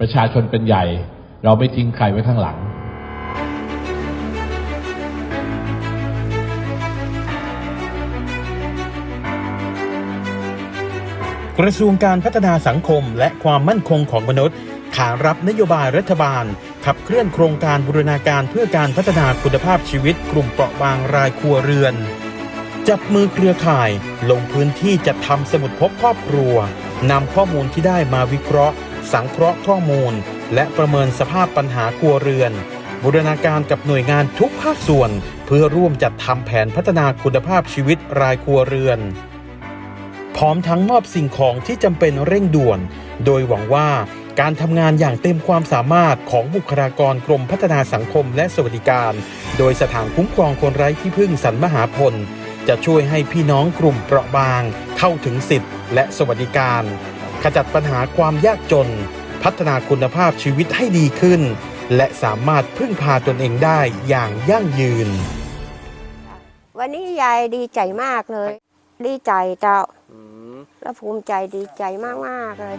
ประชาชนเป็นใหญ่ เราไม่ทิ้งใครไว้ข้างหลัง กระทรวงการพัฒนาสังคมและความมั่นคงของมนุษย์ขารับนโยบายรัฐบาล ขับเคลื่อนโครงการบูรณาการเพื่อการพัฒนาคุณภาพชีวิตกลุ่มเปราะบางรายครัวเรือน จับมือเครือข่าย ลงพื้นที่จัดทำสมุดพบครอบครัวนำข้อมูลที่ได้มาวิเคราะห์ สังเคราะห์ข้อมูล และประเมินสภาพปัญหาครัวเรือน บูรณาการกับหน่วยงานทุกภาคส่วน เพื่อร่วมจัดทำแผนพัฒนาคุณภาพชีวิตรายครัวเรือน พร้อมทั้งมอบสิ่งของที่จำเป็นเร่งด่วน โดยหวังว่าการทำงานอย่างเต็มความสามารถของบุคลากรกรมพัฒนาสังคมและสวัสดิการ โดยสถานคุ้มครองคนไร้ที่พึ่งสรรมหาพล จะช่วยให้พี่น้องกลุ่มเปราะบาง เข้าถึงสิทธิ์และสวัสดิการ ขจัดปัญหาความยากจน พัฒนาคุณภาพชีวิตให้ดีขึ้น และสามารถพึ่งพาตนเองได้อย่างยั่งยืน วันนี้ยายดีใจมากเลย ดีใจเจ้าและภูมิใจดีใจมาก ๆ เลย